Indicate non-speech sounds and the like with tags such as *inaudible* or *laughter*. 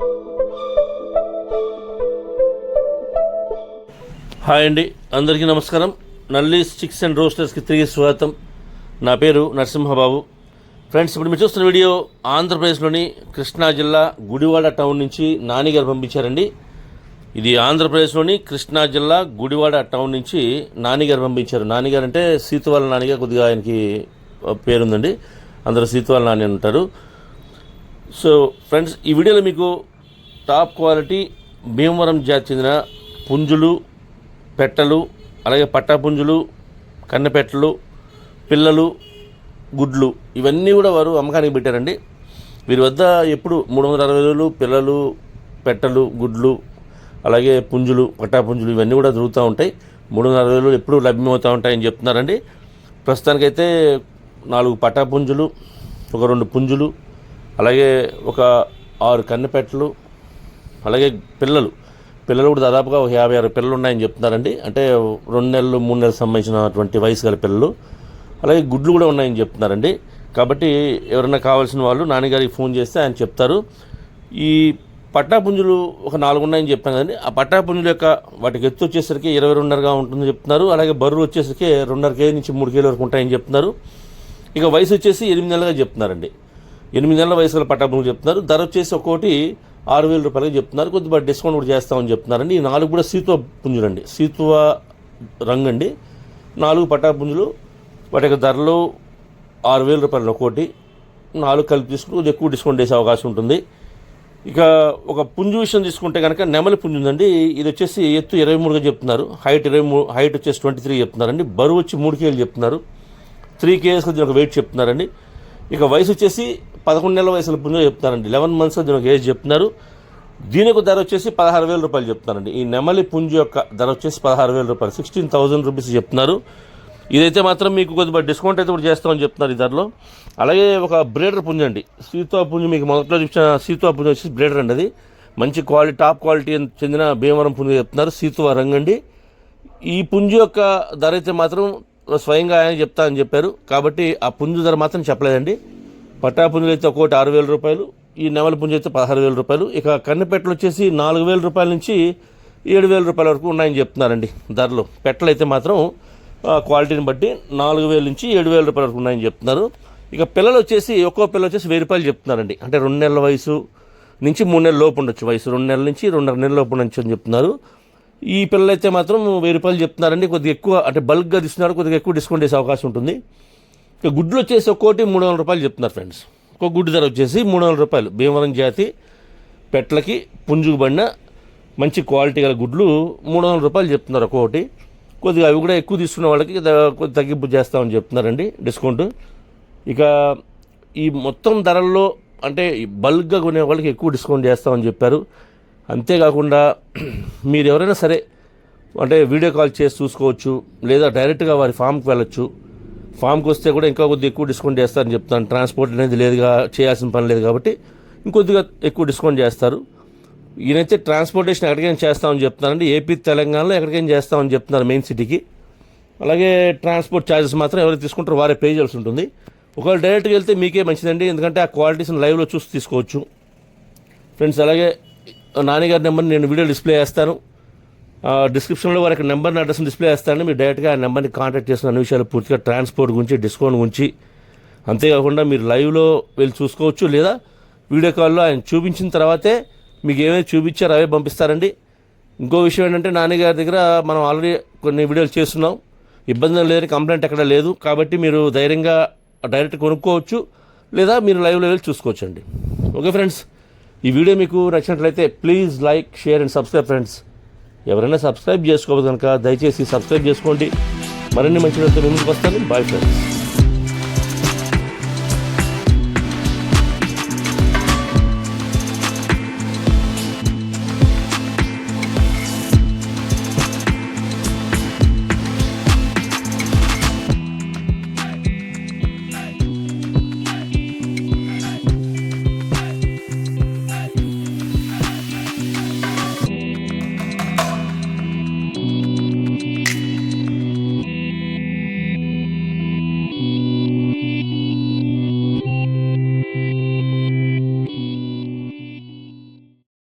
Hi అండి అందరికీ నమస్కారం. నల్లి స్టిక్స్ అండ్ రోస్టర్స్కి తిరిగి స్వాగతం. నా పేరు నరసింహబాబు. ఫ్రెండ్స్ ఇప్పుడు మీరు చూస్తున్న వీడియో ఆంధ్రప్రదేశ్లోని కృష్ణా జిల్లా గుడివాడ టౌన్ నుంచి నానిగారు పంపించారండి. ఇది ఆంధ్రప్రదేశ్లోని కృష్ణా జిల్లా గుడివాడ టౌన్ నుంచి నానిగారు పంపించారు. నానిగారు అంటే సీతువాల నానిగా కొద్దిగా ఆయనకి పేరుందండి. అందరూ సీతువాల నాని అంటారు. ఉంటారు సో ఫ్రెండ్స్ ఈ వీడియోలో మీకు టాప్ క్వాలిటీ భీమవరం జాతి చెందిన పుంజులు పెట్టలు అలాగే పట్టాపుంజులు కన్నెపెట్టలు పిల్లలు గుడ్లు ఇవన్నీ కూడా వారు అమ్మకానికి పెట్టారండి. వీరి వద్ద ఎప్పుడు మూడు వందల అరవై వేలు పిల్లలు పెట్టలు గుడ్లు అలాగే పుంజులు పట్టాపుంజులు ఇవన్నీ కూడా దొరుకుతూ ఉంటాయి. మూడు వందల అరవై వేలు ఎప్పుడు లభ్యమవుతూ ఉంటాయని చెప్తున్నారండి. ప్రస్తుతానికైతే నాలుగు పట్టాపుంజులు ఒక రెండు పుంజులు అలాగే ఒక ఆరు కన్నెపెట్టలు అలాగే పిల్లలు. పిల్లలు కూడా దాదాపుగా ఒక యాభై ఆరు పిల్లలు ఉన్నాయని చెప్తున్నారండి. అంటే రెండు నెలలు మూడు నెలలు సంబంధించినటువంటి వయసు గల పిల్లలు. అలాగే గుడ్లు కూడా ఉన్నాయని చెప్తున్నారండి. కాబట్టి ఎవరైనా కావాల్సిన వాళ్ళు నాన్నగారికి ఫోన్ చేస్తే ఆయన చెప్తారు. ఈ పట్టాపుంజులు ఒక నాలుగు ఉన్నాయని చెప్పాను కదండి. ఆ పట్టాపుంజుల యొక్క వాటికి ఎత్తు వచ్చేసరికి ఇరవై రెండున్నరగా ఉంటుందని చెప్తున్నారు. అలాగే బరువు వచ్చేసరికి రెండున్నర కేజీ నుంచి మూడు కేజీల వరకు ఉంటాయని చెప్తున్నారు. ఇక వయసు వచ్చేసి ఎనిమిది నెలలుగా చెప్తున్నారండి. ఎనిమిది నెలల వయసు గల పట్టాపుంజులు చెప్తున్నారు. ధర వచ్చేసి ఒక్కోటి ఆరు వేల రూపాయలకి చెప్తున్నారు. కొద్దిగా డిస్కౌంట్ కూడా చేస్తామని చెప్తున్నారండి. ఈ నాలుగు కూడా సీతువ పుంజులండి సీతువ రంగు అండి. నాలుగు పట్టాపుంజులు వాటి యొక్క ధరలు ఆరు వేల రూపాయలు ఒకటి నాలుగు కలిపి తీసుకుంటే కొద్దిగా ఎక్కువ డిస్కౌంట్ చేసే అవకాశం ఉంటుంది. ఇక ఒక పుంజు విషయం తీసుకుంటే కనుక నెమలి పుంజు ఉందండి. ఇది వచ్చేసి ఎత్తు ఇరవై మూడుగా చెప్తున్నారు. హైట్ ఇరవై మూడు హైట్ వచ్చేసి ట్వంటీ త్రీ చెప్తున్నారండి. బరువు వచ్చి మూడు కేజీలు చెప్తున్నారు. త్రీ కేజీస్ ఒక వెయిట్ చెప్తున్నారండి. ఇక వయసు వచ్చేసి పదకొండు నెలల వయసుల పుంజు చెప్తున్నారండి. లెవెన్ మంత్స్ దీనికి ఏజ్ చెప్తున్నారు. దీనికి ధర వచ్చేసి పదహారు వేల రూపాయలు చెప్తున్నారండి. ఈ నెమలి పుంజు యొక్క ధర వచ్చేసి పదహారు వేల రూపాయలు. సిక్స్టీన్ థౌసండ్ రూపీస్ చెప్తున్నారు. ఇదైతే మాత్రం మీకు కొద్దిగా డిస్కౌంట్ అయితే కూడా చేస్తామని చెప్తున్నారు ఈ ధరలో. అలాగే ఒక బ్రేడర్ పుంజు అండి. సీతా పుంజు మీకు మొదట్లో చూసిన సీతా పుంజు వచ్చేసి బ్రేడర్ అండి అది. మంచి క్వాలిటీ టాప్ క్వాలిటీ చెందిన భీమవరం పుంజు చెప్తున్నారు. సీతువ రంగండి అండి. ఈ పుంజు యొక్క ధర అయితే మాత్రం స్వయంగా ఆయన చెప్తా అని చెప్పారు. కాబట్టి ఆ పుంజు ధర మాత్రం చెప్పలేదండి. పట్టాపుంజులు అయితే ఒక్కోటి ఆరు వేల రూపాయలు ఈ నెమల పుంజు అయితే పదహారు వేల రూపాయలు. ఇక కన్నెపెట్టలు వచ్చేసి నాలుగు వేల రూపాయల నుంచి ఏడు వేల రూపాయల వరకు ఉన్నాయని చెప్తున్నారండి ధరలు. పెట్టలు అయితే మాత్రం క్వాలిటీని బట్టి నాలుగు వేల నుంచి ఏడు వేల రూపాయల వరకు ఉన్నాయని చెప్తున్నారు. ఇక పిల్లలు వచ్చేసి ఒక్కో పిల్ల వచ్చేసి వెయ్యి రూపాయలు చెప్తున్నారండి. అంటే రెండు నెలల వయసు నుంచి మూడు నెలల లోపు ఉండొచ్చు. వయసు రెండు నెలల నుంచి రెండున్నర నెలల లోపు ఉండొచ్చు అని చెప్తున్నారు. ఈ పిల్లలు అయితే మాత్రం వెయ్యి రూపాయలు చెప్తున్నారండి. కొద్దిగా ఎక్కువ అంటే బల్క్గా తీసుకున్నారు. కొద్దిగా ఎక్కువ డిస్కౌంట్ చేసే అవకాశం ఉంటుంది. ఇక గుడ్లు వచ్చేసి ఒక్కోటి మూడు వందల రూపాయలు చెప్తున్నారు ఫ్రెండ్స్ ఒక గుడ్డు ధర వచ్చేసి మూడు వందల రూపాయలు. భీమవరం జాతి పెట్లకి పుంజుకుబడిన మంచి క్వాలిటీ గల గుడ్లు మూడు వందల రూపాయలు చెప్తున్నారు ఒక్కొక్కటి కొద్దిగా అవి కూడా ఎక్కువ తీసుకున్న వాళ్ళకి కొద్ది తగ్గింపు చేస్తామని చెప్తున్నారండి. డిస్కౌంట్ ఇక ఈ మొత్తం ధరల్లో అంటే బల్క్గా కొనే వాళ్ళకి ఎక్కువ డిస్కౌంట్ చేస్తామని చెప్పారు. అంతేకాకుండా *clears throat* మీరు ఎవరైనా సరే అంటే వీడియో కాల్ చేసి చూసుకోవచ్చు లేదా డైరెక్ట్గా వారి ఫామ్కి వెళ్ళొచ్చు. ఫామ్కి వస్తే కూడా ఇంకా కొద్దిగా ఎక్కువ డిస్కౌంట్ చేస్తారని చెప్తాను. ట్రాన్స్పోర్ట్ అనేది లేదుగా చేయాల్సిన పని లేదు కాబట్టి ఇంకొద్దిగా ఎక్కువ డిస్కౌంట్ చేస్తారు. ఈయనైతే ట్రాన్స్పోర్టేషన్ ఎక్కడికైనా చేస్తామని చెప్తున్నారండి. ఏపీ తెలంగాణలో ఎక్కడికైనా చేస్తామని చెప్తున్నారు మెయిన్ సిటీకి. అలాగే ట్రాన్స్పోర్ట్ ఛార్జెస్ మాత్రం ఎవరు తీసుకుంటారో వారే పే చేయాల్సి ఉంటుంది. ఒకవేళ డైరెక్ట్గా వెళ్తే మీకే మంచిదండి. ఎందుకంటే ఆ క్వాలిటీస్ని లైవ్లో చూసి తీసుకోవచ్చు. ఫ్రెండ్స్ అలాగే నాన్నగారి నెంబర్ నేను వీడియో డిస్ప్లే చేస్తాను. డిస్క్రిప్షన్లో వారికి నెంబర్ అడ్రస్ని డిస్ప్లే చేస్తాను మీరు డైరెక్ట్గా ఆ నెంబర్ని కాంటాక్ట్ చేసిన అన్ని విషయాలు పూర్తిగా ట్రాన్స్పోర్ట్ గురించి డిస్కౌంట్ గురించి. అంతేకాకుండా మీరు లైవ్లో వెళ్ళి చూసుకోవచ్చు లేదా వీడియో కాల్లో ఆయన చూపించిన తర్వాతే మీకు ఏమైనా చూపించారో అవే పంపిస్తారండి. ఇంకో విషయం ఏంటంటే నాన్నగారి దగ్గర మనం ఆల్రెడీ కొన్ని వీడియోలు చేస్తున్నాం. ఇబ్బంది లేని కంప్లైంట్ ఎక్కడ లేదు. కాబట్టి మీరు ధైర్యంగా డైరెక్ట్ కొనుక్కోవచ్చు లేదా మీరు లైవ్లో వెళ్ళి చూసుకోవచ్చు అండి ఓకే ఫ్రెండ్స్ ఈ వీడియో మీకు నచ్చినట్లయితే please like share and subscribe friends ఎవరైనా సబ్స్క్రైబ్ చేసుకోవద్దు కనుక దయచేసి సబ్స్క్రైబ్ చేసుకోండి. మరిన్ని మంచి ముందుకు వస్తాను. Bye friends